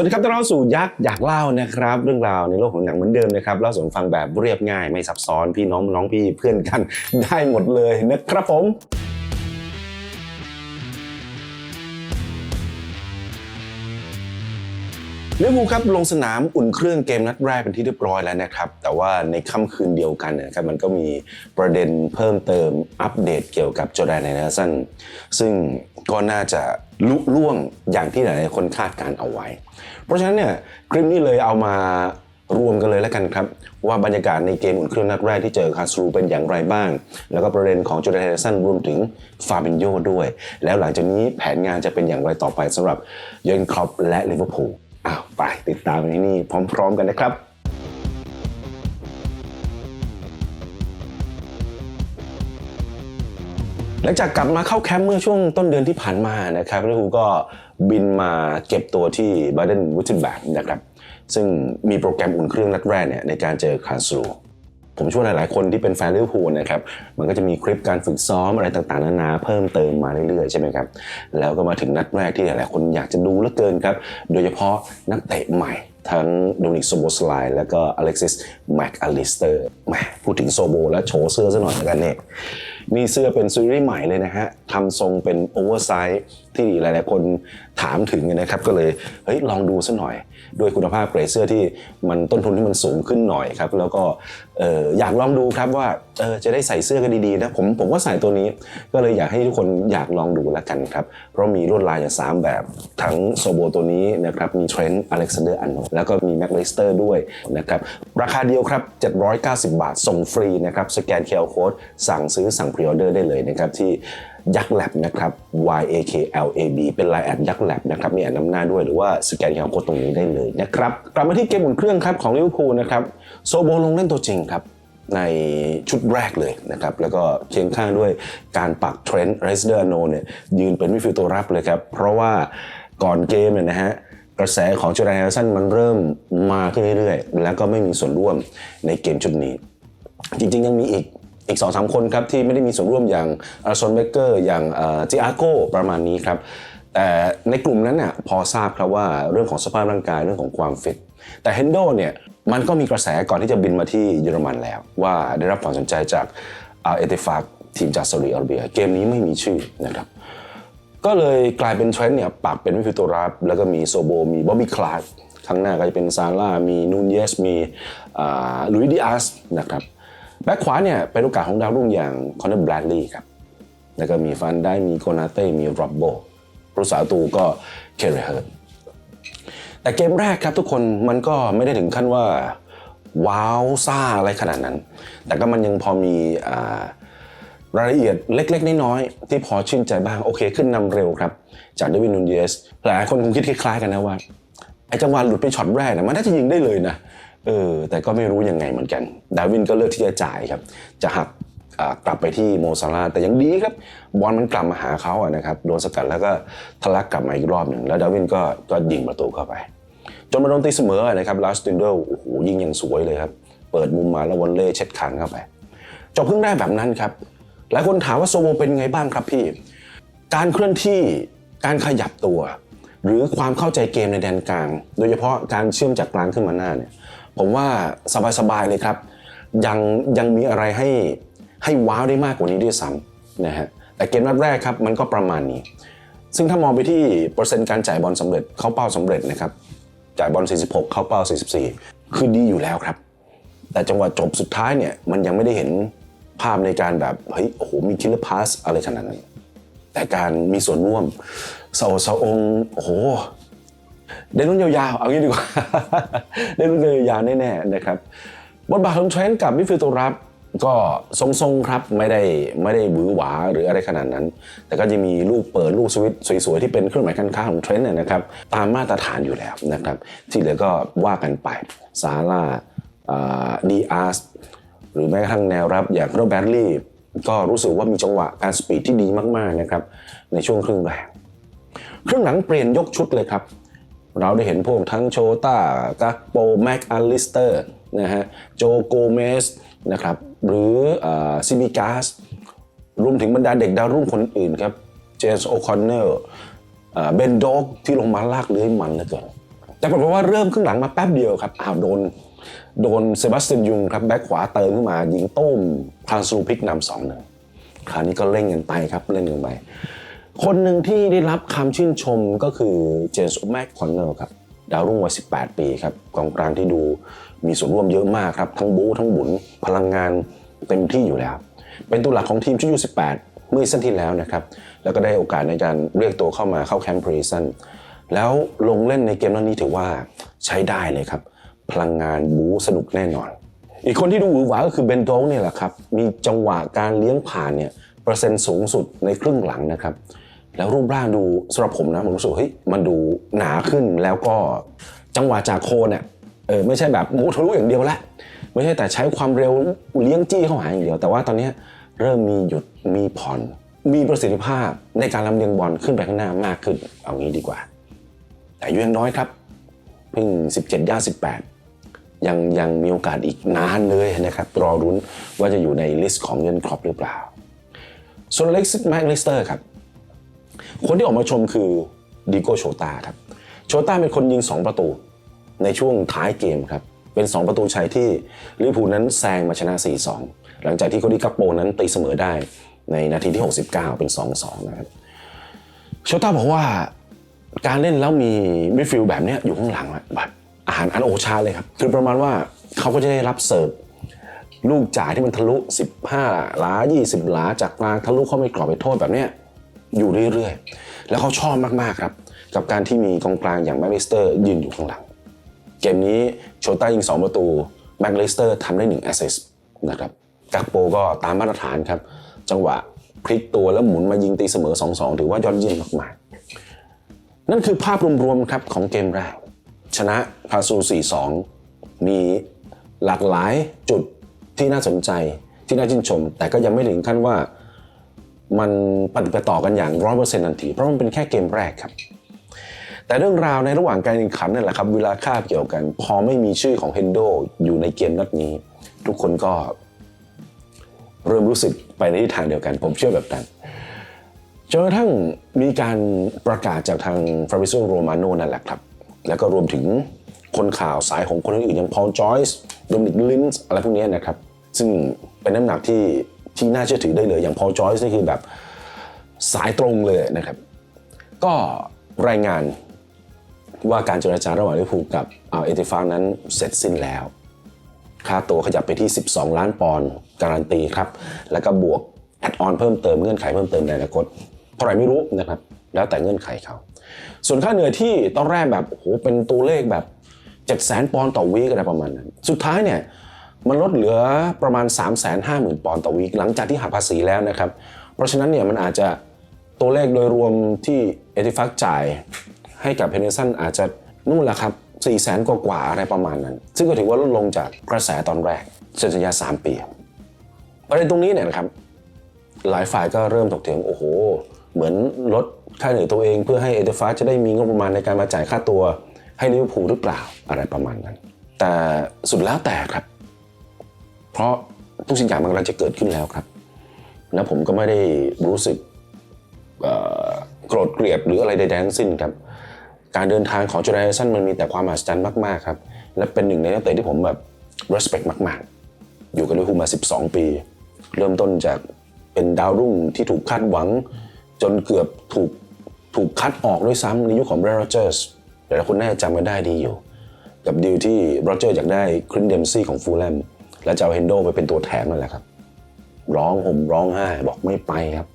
วัสดีครับต้อนรับสู่ยักษ์อยากเล่านะครับ เรื่องราวในโลกของหนังเหมือนเดิมนะครับเล่าสู่กันฟังแบบเรียบง่ายไม่ซับซ้อนพี่น้องน้องพี่เพื่อนกันได้หมดเลยนะครับผมลิเวอร์พูลครับลงสนามอุ่นเครื่องเกมนัดแรกเป็นที่เรียบร้อยแล้วนะครับ แต่ว่าในค่ำคืนเดียวกันนะครับมันก็มีประเด็นเพิ่มเติมอัปเดตเกี่ยวกับจอแดนเนลสันซึ่ง ก็น่าจะลุล่วงอย่างที่หลายๆคนคาดการเอาไว้ เพราะฉะนั้นเนี่ยคลิปนี้เลยเอามารวมกันเลยแล้วกันครับ ว่าบรรยากาศในเกมอุ่นเครื่องนัดแรกที่เจอคาสรูเป็นอย่างไรบ้าง แล้วก็ประเด็นของจอร์แดนเนลสันรวมถึงฟาบินโยด้วย แล้วหลังจากนี้แผนงานจะเป็นอย่างไรต่อไปสำหรับเยอนครอปและลิเวอร์พูลอ้าวไปติดตามกันที่นี่พร้อม ๆ กันนะครับ หลังจากกลับมาเข้าแคมป์เมื่อช่วงต้นเดือนที่ผ่านมานะครับลิเวอร์พูลก็บินมาเก็บตัวที่บาเดนวูตินแบกนะครับซึ่งมีโปรแกรมอุ่นเครื่องนัดแรกเนี่ยในการเจอคาร์สูผมเชื่อว่าหลาย ๆ คนที่เป็นแฟนลิเวอร์พูลนะครับ มันก็จะมีคลิปการฝึกซ้อมอะไรต่าง ๆ นานาเพิ่มเติมมาเรื่อย ๆ ใช่ไหมครับ แล้วก็มาถึงนัดแรกที่หลาย ๆ คนอยากจะดูเหลือเกินครับ โดยเฉพาะนักเตะใหม่ ทั้งโดนิกโซโบสไลน์แล้วก็อเล็กซิสแม็กอลิสเตอร์แหมพูดถึงโซโบแล้วโชว์เสื้อซะหน่อยแล้วกันเนี่ย นี่เสื้อเป็นซีรีส์ใหม่เลยนะฮะทำทรงเป็นโอเวอร์ไซส์ ที่หลาย ๆ คนถามถึงนะครับก็เลยเฮ้ยลองดูซะหน่อย ด้วยคุณภาพเกรดเสื้อที่มันต้นทุนที่มันสูงขึ้นหน่อยครับแล้วก็อยากลองดูครับว่าจะได้ใส่เสื้อกันดี ๆ นะผมผมก็ใส่ตัวนี้ ก็เลยอยากให้ทุกคนอยากลองดูแล้วกันครับเพราะมีลวดลายอย่างสามแบบทั้งโซโบตัวนี้นะครับมีเทรนต์อเล็กซานเดอร์อันโนแล้วก็มีแม็กเลสเตอร์ด้วยนะครับราคาเดียวครับ 790 บาทส่งฟรีนะครับสแกนเคอร์โค้ดสั่งซื้อสั่งพรีออเดอร์ได้เลยนะครับที่ ยักษ์แลบนะครับ Y A K L A B เป็นไลน์แอดยักษ์แลบนะครับมีแอดนำหน้าด้วยหรือว่าสแกนเคอร์โคตรงนี้ได้เลยนะครับกลับมาที่เกมบนเครื่องครับของลิเวอร์พูลนะครับโซโบลงเล่นตัวจริงครับในชุดแรกเลยนะครับ แล้วก็เคียงข้างด้วยการปักเทรนต์เรสเดอร์โนเนี่ยยืนเป็นมิฟิลตัวรับเลยครับ เพราะว่าก่อนเกมเนี่ยนะฮะกระแสของจอร์แดนเฮลสันมันเริ่มมาขึ้นเรื่อยๆ แล้วก็ไม่มีส่วนร่วมในเกมชุดนี้ จริงๆ ยังมีอีก อีกสองสามคนครับที่ไม่ได้มีส่วนร่วมอย่างอาร์ซอนเบเกอร์อย่างจิอาโกประมาณนี้ครับแต่ในกลุ่มนั้นน่ะพอทราบครับว่าเรื่องของสภาพร่างกายเรื่องของความฟิตแต่เฮนโดเนี่ยมันก็มีกระแสก่อนที่จะบินมาที่เยอรมันแล้ว ว่าได้รับความสนใจจากอาเอเตฟากทีมจากซาอุดิอาระเบีย เกมนี้ไม่มีชื่อนะครับก็เลยกลายเป็นเทรนด์เนี่ยปักเป็นมิฟิลด์ตัวรับแล้วก็มีโซโบมีบ๊อบบี้คลาร์กข้างหน้าก็จะเป็นซาร่ามีนูนเยสมีลุยดิอาสนะครับ แบ็คขวาเนี่ยเป็นโอกาสของดาวรุ่งอย่างคอนเนอร์แบรดลีย์ครับ แล้วก็มีฟันได้มีโกนาเต้ มีโรบโบผู้สาตูก็เคเรเฮิร์แต่เกมแรกครับทุกคนมันก็ไม่ได้ถึงขั้นว่า ว้าวซ่าอะไรขนาดนั้น แต่ก็มันยังพอมีอารายละเอียดเล็ก ๆ น้อยๆที่พอชื่นใจบ้าง โอเคขึ้นนำเร็วครับ จากเดวินนูนเยสหลายคนคงคิดคล้ายๆกันนะว่าไอ้จังหวะหลุดไปช็อตแรกนะมันน่าจะยิงได้เลยนะ เออแต่ก็ไม่รู้ยังไงเหมือนกัน ดาวินก็เลือกที่จะจ่ายครับ จะหักกลับไปที่โมซาลาแต่ยังดีครับบอลมันกลับมาหาเขาอะนะครับโดนสกัดแล้วก็ทะลักกลับมาอีกรอบหนึ่งแล้วดาวินก็ก็ยิงประตูเข้าไป จนมาโดนตีเสมอนะครับลาสตินเดลโอ้โหยิงอย่างสวยเลยครับ เปิดมุมมาแล้ววอลเล่เช็ดคางเข้าไปจบเพิ่งได้แบบนั้นครับหลายคนถามว่าโซโมเป็นไงบ้างครับพี่ การเคลื่อนที่การขยับตัว หรือความเข้าใจเกมในแดนกลาง โดยเฉพาะการเชื่อมจากกลางขึ้นมาหน้าเนี่ย ผมว่าสบายๆเลยครับ ยังยังมีอะไรให้ให้ว้าวได้มากกว่านี้ด้วยซ้ำนะฮะแต่เกมนัดแรกครับมันก็ประมาณนี้ ซึ่งถ้ามองไปที่เปอร์เซ็นต์การจ่ายบอลสำเร็จเข้าเป้าสำเร็จนะครับจ่ายบอล 46 เข้าเป้า 44 คือดีอยู่แล้วครับ แต่จังหวะจบสุดท้ายเนี่ยมันยังไม่ได้เห็นภาพในการแบบเฮ้ยโอ้โหมีคิลเลอร์พาสอะไรขนาดนั้นแต่การมีส่วนร่วมเสาเสาองโอ้โห ได้รุ่นยาวๆ เอางี้ดีกว่า ได้รุ่นยาวๆแน่ๆนะครับบทบาทของเทรนต์กับมิฟิลตัวรับก็ทรงๆครับไม่ได้ไม่ได้หวือหวาหรืออะไรขนาดนั้น แต่ก็จะมีลูกเปิดลูกสวิตสวยๆ ที่เป็นเครื่องหมายการค้าของเทรนต์เนี่ยนะครับตามมาตรฐานอยู่แล้วนะครับ ที่เหลือก็ว่ากันไปซาร่าดีอาร์สหรือแม้กระทั่งแนวรับอย่างโรแบรลี่ก็รู้สึกว่ามีจังหวะการสปีดที่ดีมากๆนะครับในช่วงครึ่งแรกครึ่งหลังเปลี่ยนยกชุดเลยครับ เราได้เห็นพวกทั้งโชต้ากักโปแม็กอัลลิสเตอร์นะฮะโจโกเมสนะครับหรือซิมิกาสรวมถึงบรรดาเด็กดาวรุ่งคนอื่นครับเจมส์โอคอนเนอร์เบนด็อกที่ลงมาลากเลื้อยมันเหลือเกินแต่ปรากฏว่าเริ่มครึ่งหลังมาแป๊บเดียวครับอ้าวโดนโดนเซบาสเตียนยุงครับแบ็คขวาเติมขึ้นมายิงต้มทรานสลูพลิกนำสองหนึ่งคราวนี้ก็เล่นกันไปครับเล่นกันไป คนหนึ่งที่ได้รับคำชื่นชมก็คือเจมส์แม็กคอนเนอร์ครับดาวรุ่งวัย 18 ปีครับกองกลางที่ดูมีส่วนร่วมเยอะมากครับ ทั้งบู๊ทั้งบุนพลังงานเต็มที่อยู่แล้ว เป็นตัวหลักของทีมชุดยู18 เมื่อสั้นที่แล้วนะครับ แล้วก็ได้โอกาสในการเรียกตัวเข้ามาเข้าแคมป์พรีซันแล้วลงเล่นในเกมนั้นนี้ถือว่าใช้ได้เลยครับ พลังงานบู๊สนุกแน่นอน อีกคนที่ดูหวือหวาก็คือเบนโดงเนี่ยแหละครับมีจังหวะการเลี้ยงผ่านเนี่ยเปอร์เซ็นต์สูงสุดในครึ่งหลังนะครับ แล้วรูปร่างดูสำหรับผมนะผมรู้สึกเฮ้ยมันดูหนาขึ้นแล้วก็จังหวะจากโคนเนี่ยเออไม่ใช่แบบมูทะลุอย่างเดียวละไม่ใช่แต่ใช้ความเร็วเลี้ยงจี้เข้าหาอย่างเดียว แต่ว่าตอนนี้เริ่มมีหยุดมีผ่อนมีประสิทธิภาพในการลำเลียงบอลขึ้นไปข้างหน้ามากขึ้น เอางี้ดีกว่า แต่อายุยังน้อยครับเพิ่ง 17ย่าง18 ยังยังมีโอกาสอีกนานเลยนะครับ รอรุ้นว่าจะอยู่ในลิสต์ของเงินครอปหรือเปล่าส่วนเล็กซ์แม็กลิสเตอร์ครับ คนที่ออกมาชมคือดิโก้โชตาครับ โชตาเป็นคนยิง 2 ประตูในช่วงท้ายเกมครับ เป็น 2 ประตูชัยที่ลิเวอร์พูลนั้นแซงมาชนะ 4-2 หลังจากที่โคดี้กัปโปนั้นตีเสมอได้ในนาทีที่ 69 เป็น 2-2 นะครับ โชต้าบอกว่าการเล่นแล้วมีมิดฟิลด์แบบนี้อยู่ข้างหลังแบบอาหารอันโอชาเลยครับ คือประมาณว่าเขาก็จะได้รับเสิร์ฟลูกจ่ายที่มันทะลุ 15 หลา 20 หลาจากกลางทะลุเข้าไปกรอบไปโทษแบบเนี้ย อยู่เรื่อยๆ แล้วเขาชอบมากๆครับ กับการที่มีกองกลางอย่างแมคลิสเตอร์ยืนอยู่ข้างหลัง เกมนี้โชต้ายิง 2 ประตูแมคลิสเตอร์ทำได้1แอสซิสต์นะครับกักโปก็ตามมาตรฐานครับ จังหวะพลิกตัวแล้วหมุนมายิงตีเสมอ 2-2 ถือว่ายอดเยี่ยมมากๆ นั่นคือภาพรวมๆครับของเกมแรก ชนะพาซู 4-2 มีหลากหลายจุดที่น่าสนใจที่น่าชื่นชม แต่ก็ยังไม่ถึงขั้นว่า มันปฏิบัติต่อกันอย่างร้อยเปอร์เซ็นต์ทันที เพราะมันเป็นแค่เกมแรกครับ แต่เรื่องราวในระหว่างการแข่งขันนั่นแหละครับเวลาคาบเกี่ยวกัน พอไม่มีชื่อของเฮนโดอยู่ในเกมนัดนี้ ทุกคนก็ เริ่มรู้สึกไปในทิศทางเดียวกัน ผมเชื่อแบบนั้นจนกระทั่งมีการประกาศจากทางฟาริโซโรมาโนนั่นแหละครับ แล้วก็รวมถึงคนข่าวสายของคนอื่นๆอย่างพอลจอยส์โดมินิกลินส์อะไรพวกนี้นะครับ ซึ่งเป็นน้ำหนักที่ ที่น่าเชื่อถือได้เลย อย่างพอจอยส์นี่คือแบบสายตรงเลยนะครับ ก็รายงานว่าการเจรจาระหว่างลิเวอร์พูลกับเอาเอติฟานั้นเสร็จสิ้นแล้ว ค่าตัวขยับไปที่ 12 ล้านปอนด์การันตีครับ แล้วก็บวกแอดออนเพิ่มเติมเงื่อนไขเพิ่มเติมในอนาคตเท่าไหร่ไม่รู้นะครับ แล้วแต่เงื่อนไขเขา ส่วนค่าเหนื่อยที่ตอนแรกแบบโอ้โหเป็นตัวเลขแบบ 7 0 0 0 0 0ปอนด์ต่อวีกอะไรประมาณนั้น สุดท้ายเนี่ย มันลดเหลือประมาณ 3 5 0 0 0 0 ปอนด์ต่อวีคหลังจากที่หักภาษีแล้วนะครับ เพราะฉะนั้นเนี่ยมันอาจจะตัวเลขโดยรวมที่เอติฟักจ่ายให้กับเพเนซันอาจจะนู่นแหละครับ4 0 0 0 0 0กว่าอะไรประมาณนั้น ซึ่งก็ถือว่าลดลงจากกระแสตอนแรกเซ็นสัญญา 3 ปีประเด็นตรงนี้เนี่ยนะครับ หลายฝ่ายก็เริ่มถกเถียงโอ้โห เหมือนลดค่าเหนื่อยตัวเอง เพื่อให้เอเดฟาจะได้มีงบประมาณในการมาจ่ายค่าตัวให้ลิเวอร์พูลหรือเปล่าอะไรประมาณนั้น แต่สุดแล้วแต่ครับ เพราะทุกสิ่งอย่างมันกำลังจะเกิดขึ้นแล้วครับ แล้วผมก็ไม่ได้รู้สึกโกรธเกลียดหรืออะไรใดๆทั้งสิ้นครับ การเดินทางของจอร์แดนสันมันมีแต่ความมหัศจรรย์มากๆครับ และเป็นหนึ่งในนักเตะที่ผมแบบ respect มากๆ อยู่กับลิเวอร์พูลมา 12 ปี เริ่มต้นจากเป็นดาวรุ่งที่ถูกคาดหวัง จนเกือบถูกถูกคัดออกด้วยซ้ำในยุคของเบรโรเจอร์สแต่ละคนน่าจะจำกันได้ดีอยู่ กับดีลที่โรเจอร์อยากได้ครินเดมซี่ของฟูลแลม และจะเอาเฮนโดไปเป็นตัวแถมนั่นแหละครับ ร้องห่มร้องไห้บอกไม่ไปครับ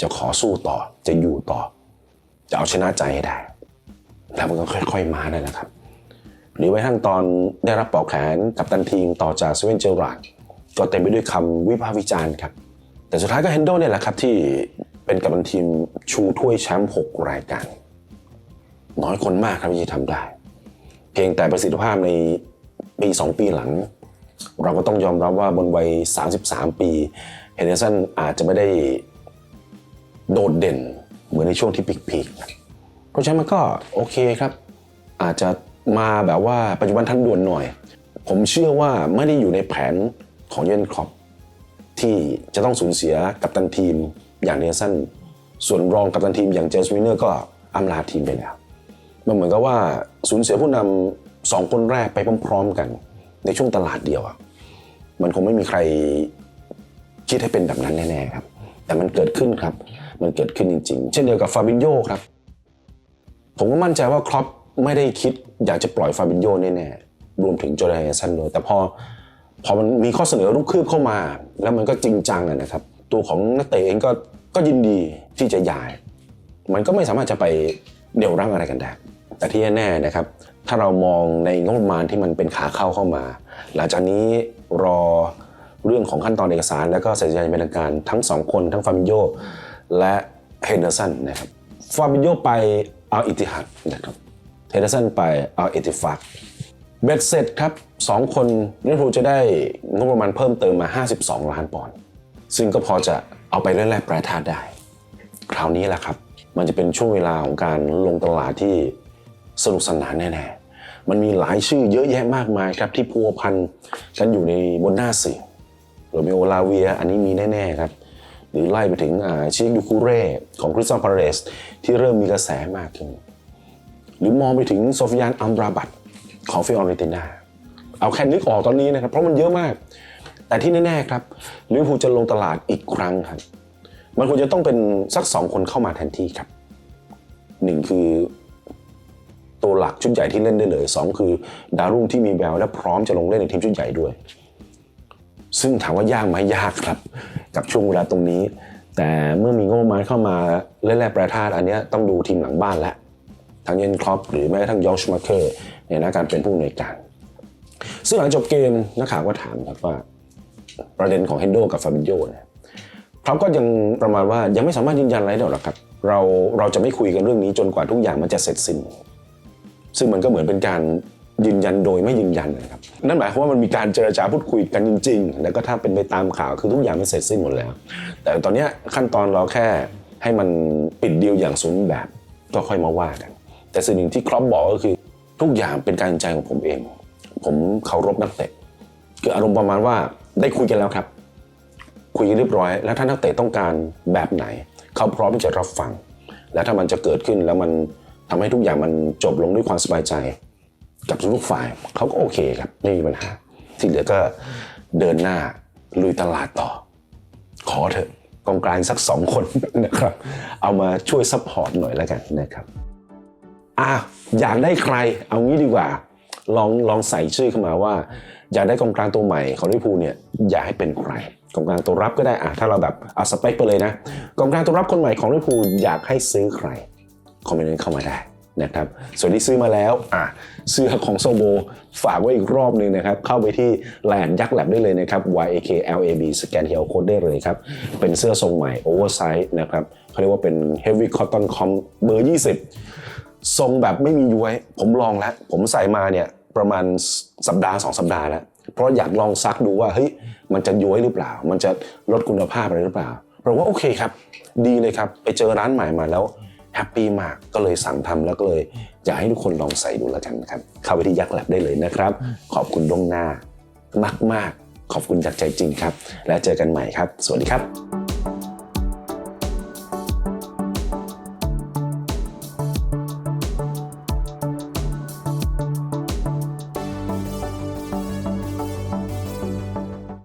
จะขอสู้ต่อจะอยู่ต่อ จะเอาชนะใจให้ได้ แล้วมันก็ค่อย ๆ มาได้นะครับ หรือไว้ทั้งตอนได้รับปอกแขนกับตันทีมต่อจากสเวนเจอร์ราดก็เต็มไปด้วยคำวิพากษ์วิจารณ์ครับ แต่สุดท้ายก็เฮนโดเนี่ยแหละครับที่เป็นกัปตันทีมชูถ้วยแชมป์6รายการ น้อยคนมากครับที่ทำได้ เพียงแต่ประสิทธิภาพในปี 2 ปีหลัง เราก็ต้องยอมรับว่าบนวัย 33 ปีเฮนเดอร์สันอาจจะไม่ได้โดดเด่นเหมือนในช่วงที่พีคๆเพราะฉะนั้นมันก็โอเคครับ อาจจะมาแบบว่าปัจจุบันทันด่วนหน่อย ผมเชื่อว่าไม่ได้อยู่ในแผนของเยนครอปที่จะต้องสูญเสียกัปตันทีมอย่างเนลสันส่วนรองกัปตันทีมอย่างเจสวินเนอร์ก็อำลาทีมไปแล้ว มันเหมือนกับว่าสูญเสียผู้นำสองคนแรกไปพร้อมๆกัน ในช่วงตลาดเดียวอะมันคงไม่มีใครคิดให้เป็นแบบนั้นแน่ๆครับ แต่มันเกิดขึ้นครับ มันเกิดขึ้นจริง ๆ เช่นเดียวกับฟาบินโยครับ ผมก็มั่นใจว่าครอปไม่ได้คิดอยากจะปล่อยฟาบินโยแน่ๆรวมถึงโจเดนสันด้วยแต่พอพอมันมีข้อเสนอรุกคืบเข้ามา แล้วมันก็จริงจังอะนะครับ ตัวของนักเตะเองก็ก็ยินดีที่จะย้าย มันก็ไม่สามารถจะไปเดี่ยวรั้งอะไรกันได้ แต่ที่แน่ๆนะครับ ถ้าเรามองในงบประมาณที่มันเป็นขาเข้าเข้ามา หลังจากนี้รอเรื่องของขั้นตอนเอกสาร แล้วก็สัญญาณเป็นทางการทั้งสองคนทั้งฟาบิโยและเฮนเดอร์สันนะครับฟาบิโยไปเอาอิติฮัดนะครับเฮนเดอร์สันไปเอาเอติฟักเบ็ดเสร็จครับสองคนลิเวอร์พูลจะได้งบประมาณเพิ่มเติมมา 52 ล้านปอนด์ซึ่งก็พอจะเอาไปแลกแปรธาตุได้ คราวนี้แหละครับ มันจะเป็นช่วงเวลาของการลงตลาดที่สนุกสนานแน่ๆ มันมีหลายชื่อเยอะแยะมากมายครับที่พัวพันกันอยู่ในบนหน้าสื่อโรเมโอลาเวียอันนี้มีแน่ๆครับ หรือไล่ไปถึงอ่าชิคดูคูเร่ของคริสตัลพาเรสที่เริ่มมีกระแสมากขึ้น หรือมองไปถึงโซฟิยานอัมราบัตของฟิออเรนตินาเอาแค่นึกออกตอนนี้นะครับ เพราะมันเยอะมาก แต่ที่แน่ๆครับลิเวอร์พูลจะลงตลาดอีกครั้งครับมันควรจะต้องเป็นสักสองคนเข้ามาแทนที่ครับหนึ่งคือ ตัวหลักชุดใหญ่ที่เล่นได้เลยสองคือดาวรุ่งที่มีแววและพร้อมจะลงเล่นในทีมชุดใหญ่ด้วย ซึ่งถามว่ายากไหมยากครับ กับช่วงเวลาตรงนี้ แต่เมื่อมีงบประมาณเข้ามาเล่นแร่แปรธาตุอันนี้ต้องดูทีมหลังบ้านแล้วทั้งเยนครอปหรือแม้กระทั่งยอชมาเคอร์ในหน้าการเป็นผู้อำนวยการ ซึ่งหลังจบเกมนักข่าวก็ถามครับว่าประเด็นของเฮนโดกับฟาบิโยเนี่ยเขาก็ยังประมาณว่ายังไม่สามารถยืนยันอะไรได้หรอกครับ เราเราจะไม่คุยกันเรื่องนี้จนกว่าทุกอย่างมันจะเสร็จสิ้น ซึ่งมันก็เหมือนเป็นการยืนยันโดยไม่ยืนยันนะครับนั่นหมายความว่ามันมีการเจรจาพูดคุยกันจริง ๆ แล้วก็ถ้าเป็นไปตามข่าวคือทุกอย่างมันเสร็จสิ้นหมดแล้ว แต่ตอนนี้ขั้นตอนเราแค่ให้มันปิดดีลอย่างสมแบบ ก็ค่อยมาว่ากัน แต่สิ่งหนึ่งที่ครอปบอกก็คือ ทุกอย่างเป็นการตัดสินใจของผมเอง ผมเคารพนักเตะคืออารมณ์ประมาณว่าได้คุยกันแล้วครับ คุยกันเรียบร้อย แล้วถ้านักเตะต้องการแบบไหน เขาพร้อมที่จะรับฟัง แล้วถ้ามันจะเกิดขึ้นแล้วมัน ทำให้ทุกอย่างมันจบลงด้วยความสบายใจ กับทุกฝ่ายเขาก็โอเคครับไม่มีปัญหา ที่เหลือก็เดินหน้าลุยตลาดต่อ ขอเถอะกองกลางสักสองคนนะครับ เอามาช่วยซัพพอร์ตหน่อยแล้วกันนะครับอะอยากได้ใครเอางี้ดีกว่า ลองลองใส่ชื่อเข้ามาว่า อยากได้กองกลางตัวใหม่ของลิพูเนี่ยอยากให้เป็นใครกองกลางตัวรับก็ได้อะถ้าเราแบบเอาสเปคไปเลยนะกองกลางตัวรับคนใหม่ของลิพูอยากให้ซื้อใคร คอมเมนต์เข้ามาได้นะครับ ส่วนที่ซื้อมาแล้วอะเสื้อของโซโบฝากไว้อีกรอบหนึ่งนะครับ เข้าไปที่แลนยักษ์แลบได้เลยนะครับ Y A K L A B สแกนเฮลโคดได้เลยครับ เป็นเสื้อทรงใหม่โอเวอร์ไซส์นะครับเขาเรียกว่าเป็น Heavy Cotton Com เบอร์ 20 ทรงแบบไม่มีย้วย ผมลองแล้ว ผมใส่มาเนี่ยประมาณสัปดาห์สองสัปดาห์แล้ว เพราะอยากลองซักดูว่าเฮ้ยมันจะย้วยหรือเปล่า มันจะลดคุณภาพอะไรหรือเปล่าเราว่าโอเคครับ ดีเลยครับ ไปเจอร้านใหม่มาแล้ว แฮปปี้มากก็เลยสั่งทำแล้วก็เลยอยากให้ทุกคนลองใส่ดูแล้วกันนะครับเข้าไปที่ยักษ์แลบได้เลยนะครับ ขอบคุณล่วงหน้ามาก ๆ ขอบคุณจากใจจริงครับ และเจอกันใหม่ครับ สวัสดีครับ